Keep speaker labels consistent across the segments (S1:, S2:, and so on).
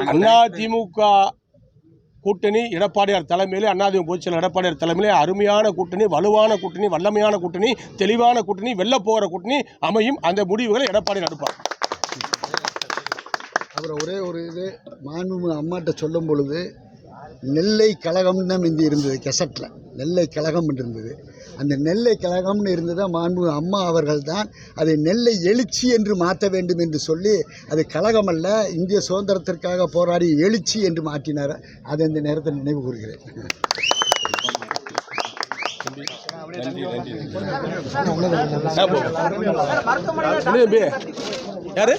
S1: நாங்க
S2: அதிமுக கூட்டணி எடப்பாடியார் தலைமையிலே அதிமுக பொதுச்செயலர் எடப்பாடியார் தலைமையிலே அருமையான கூட்டணி வலுவான கூட்டணி வல்லமையான கூட்டணி தெளிவான கூட்டணி வெல்ல போகிற கூட்டணி அமையும். அந்த முடிவுகளை எடப்பாடி எடுப்பார்.
S3: அப்புறம் ஒரே ஒரு இது மாண்புமிகு அம்மாட்ட சொல்லும் பொழுது நெல்லை கழகம்னு தான் முந்தி இருந்தது கெசட்டில் நெல்லை கழகம் இருந்தது. அந்த நெல்லை கழகம்னு இருந்தது மாண்பு அம்மா அவர்கள் தான் அதை நெல்லை எழுச்சி என்று மாற்ற வேண்டும் என்று சொல்லி அது கழகம் அல்ல இந்திய சுதந்திரத்திற்காக போராடி எழுச்சி என்று மாற்றினார். அதை இந்த நேரத்தில் நினைவு கூறுகிறேன்.
S2: சொல்லு யாரு?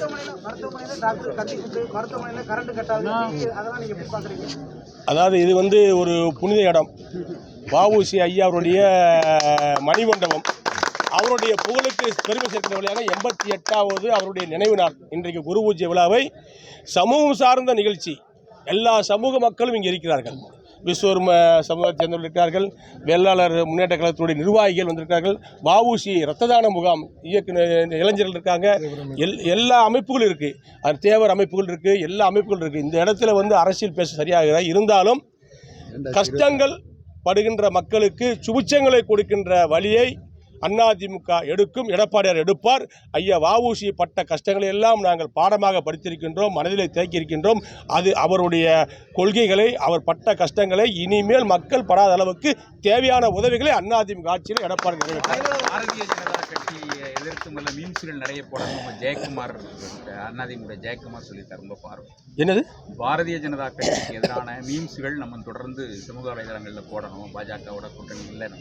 S2: அதாவது இது வந்து ஒரு புனித இடம். வஉசி ஐயா அவருடைய மணிமண்டபம். அவருடைய புகழுக்கு பெருமை சேர்க்கிற வழியாக எண்பத்தி எட்டாவது அவருடைய நினைவு நாள். இன்றைக்கு குரு பூஜை விழாவை சமூகம் சார்ந்த நிகழ்ச்சி. எல்லா சமூக மக்களும் இங்கே இருக்கிறார்கள். விஸ்வர்ம சமூகத்தை சேர்ந்தவர்கள் வெள்ளாளர் முன்னேற்ற கழகத்துடைய நிர்வாகிகள் வந்திருக்கிறார்கள். வஉசி ரத்த தான முகாம் இயக்குன இளைஞர்கள் இருக்காங்க. எல் எல்லா அமைப்புகளும் இருக்குது அது தேவர் அமைப்புகள் இருக்குது எல்லா அமைப்புகள் இருக்குது இந்த இடத்துல வந்து அரசியல் பேச சரியாக இருந்தாலும் கஷ்டங்கள் படுகின்ற மக்களுக்கு சுபிச்சங்களை கொடுக்கின்ற வழியை அதிமுக எடுக்கும் எடப்பாடியார் எடுப்பார். ஐயா வஉசி பட்ட கஷ்டங்களை எல்லாம் நாங்கள் பாடமாக படித்திருக்கின்றோம் மனதிலே தேக்கியிருக்கின்றோம் அது அவருடைய கொள்கைகளை அவர் பட்ட கஷ்டங்களை இனிமேல் மக்கள் படாத அளவுக்கு தேவையான உதவிகளை அதிமுக ஆட்சியில் எடப்பாடி என்னது?
S1: பாரதிய ஜனதா கட்சிக்கு எதிரான மீம்ஸ்கள் நம்ம தொடர்ந்து சமூக வலைதளங்களில் போடணும். பாஜகவோட கூட்டணி இல்லைன்னு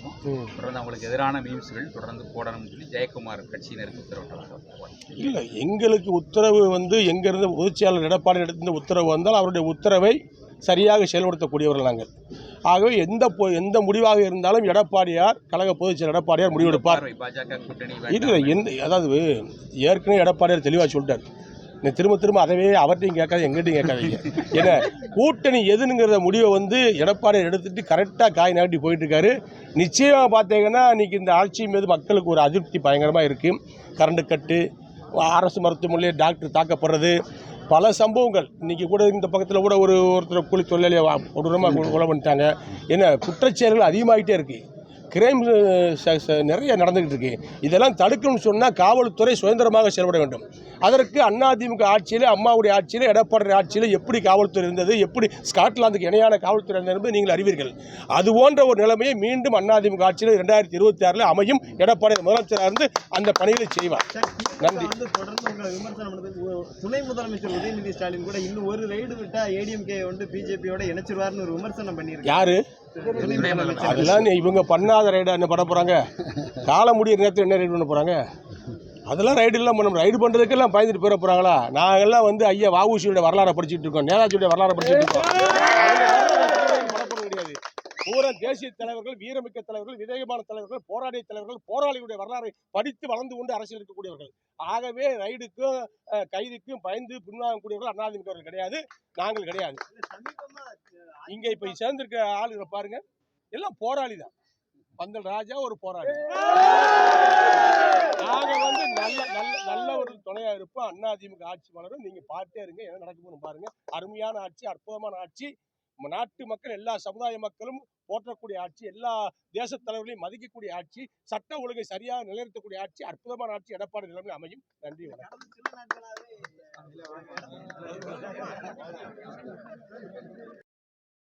S1: தொடர்ந்து அவங்களுக்கு எதிரான மீம்ஸ்கள் தொடர்ந்து போடணும்னு சொல்லி ஜெயக்குமார் கட்சியினருக்கு உத்தரவிட்டதாக
S2: இல்லை எங்களுக்கு உத்தரவு வந்து எங்கேருந்து பொதுச்செயலாளர் எடப்பாடி எடுத்த உத்தரவு வந்தால் அவருடைய உத்தரவை சரியாக செயல்படுத்தக்கூடியவர்கள் நாங்கள். ஆகவே எந்த எந்த முடிவாக இருந்தாலும் எடப்பாடியார் கழக பொதுச்செயலர் எடப்பாடியார் முடிவெடுப்பார்.
S1: வேண்டாம்.
S2: எந்த அதாவது ஏற்கனவே எடப்பாடியார் தெளிவாக சொல்லிட்டார். நீ திரும்ப திரும்ப அதவே அவர்கிட்டையும் கேட்காத எங்கிட்டையும் கேட்காதீங்க. ஏன்னா கூட்டணி எதுனுங்கிற முடிவை வந்து எடப்பாடி எடுத்துட்டு கரெக்டாக காய் நாட்டி போயிட்டுருக்காரு. நிச்சயமாக பார்த்தீங்கன்னா இன்றைக்கி இந்த ஆட்சி மீது மக்களுக்கு ஒரு அதிருப்தி பயங்கரமாக இருக்குது கரண்ட் கட்டு அரசு மருத்துவமனையிலே டாக்டர் தாக்கப்படுறது பல சம்பவங்கள். இன்றைக்கி கூட இந்த பக்கத்தில் கூட ஒரு ஒருத்தர் கூலி தொழிலாளியை கொடூரமாக கொலை பண்ணிட்டாங்க. ஏன்னா குற்றச்செயல்கள் அதிகமாகிட்டே இருக்குது கிரைம் நிறைய நடந்துகிட்டு இருக்கு. இதெல்லாம் தடுக்கணும்னு சொன்னால் காவல்துறை சுதந்திரமாக செயல்பட வேண்டும். அதற்கு அதிமுக ஆட்சியில் அம்மாவுடைய ஆட்சியில் எடப்பாடி ஆட்சியில் எப்படி காவல்துறை இருந்தது எப்படி ஸ்காட்லாந்துக்கு இணையான காவல்துறை இருந்தது என்பதை நீங்கள் அறிவீர்கள். அது போன்ற ஒரு நிலைமையை மீண்டும் அதிமுக ஆட்சியில் ரெண்டாயிரத்தி இருபத்தி ஆறில் அமையும். எடப்பாடி முதலமைச்சராக இருந்து அந்த பணிகளை செய்வார். நன்றி.
S4: துணை முதலமைச்சர் உதயநிதி ஸ்டாலின் கூட இன்னும் ஒரு ரைடு விட்டா ஏடிஎம்கே வந்து பிஜேபியோட இணைச்சிருவாருன்னு ஒரு விமர்சனம் பண்ணியிருக்காரு.
S2: யாரு? அதெல்லாம் இவங்க பண்ணாத ரைடா என்ன பண்ண போகிறாங்க கால முடியிற நேரத்தில் என்ன ரைடு பண்ண போகிறாங்க அதெல்லாம் ரைடு எல்லாம் பண்ண ரைடு பண்ணுறதுக்கெல்லாம் பயந்துட்டு போயிட போகிறாங்களா நாங்கெல்லாம் வந்து ஐயா வாவுசியோட வரலாறை படிச்சுட்டு இருக்கோம். நேதாஜியோட வரலாறை படிச்சுட்டு இருக்கோம். கிடையாது பூரா தேசிய தலைவர்கள் வீரமிக்க தலைவர்கள் விதயமான தலைவர்கள் போராடிய தலைவர்கள் போராளிகளுடைய வரலாறை படித்து வளர்ந்து கொண்டு அரசியல் இருக்கக்கூடியவர்கள். ஆகவே ரைடுக்கும் கைதுக்கும் பயந்து பின்வாங்கக்கூடியவர்கள் அதிமுகவர்கள் கிடையாது. நாங்கள் கிடையாது. இங்க இப்ப சேர்ந்திருக்க ஆளுகளை பாருங்க. எல்லாம் போராளி தான். பந்தல் ராஜா ஒரு போராளி. நாங்க வந்து நல்ல நல்ல நல்ல ஒரு துணையா இருப்போம். அண்ணா அதிமுக ஆட்சி வளரும். நீங்க பார்த்தே இருங்க. என்ன நடக்குதுன்னு பாருங்க. அருமையான ஆட்சி அற்புதமான ஆட்சி. நாட்டு மக்கள் எல்லா சமுதாய மக்களும் போற்றக்கூடிய ஆட்சி எல்லா தேச தலைவர்களையும் மதிக்கக்கூடிய ஆட்சி சட்ட ஒழுங்கை சரியாக நிலைநிறுத்தக்கூடிய ஆட்சி அற்புதமான ஆட்சி எடப்பாடி நிலைமை அமையும். நன்றி வணக்கம்.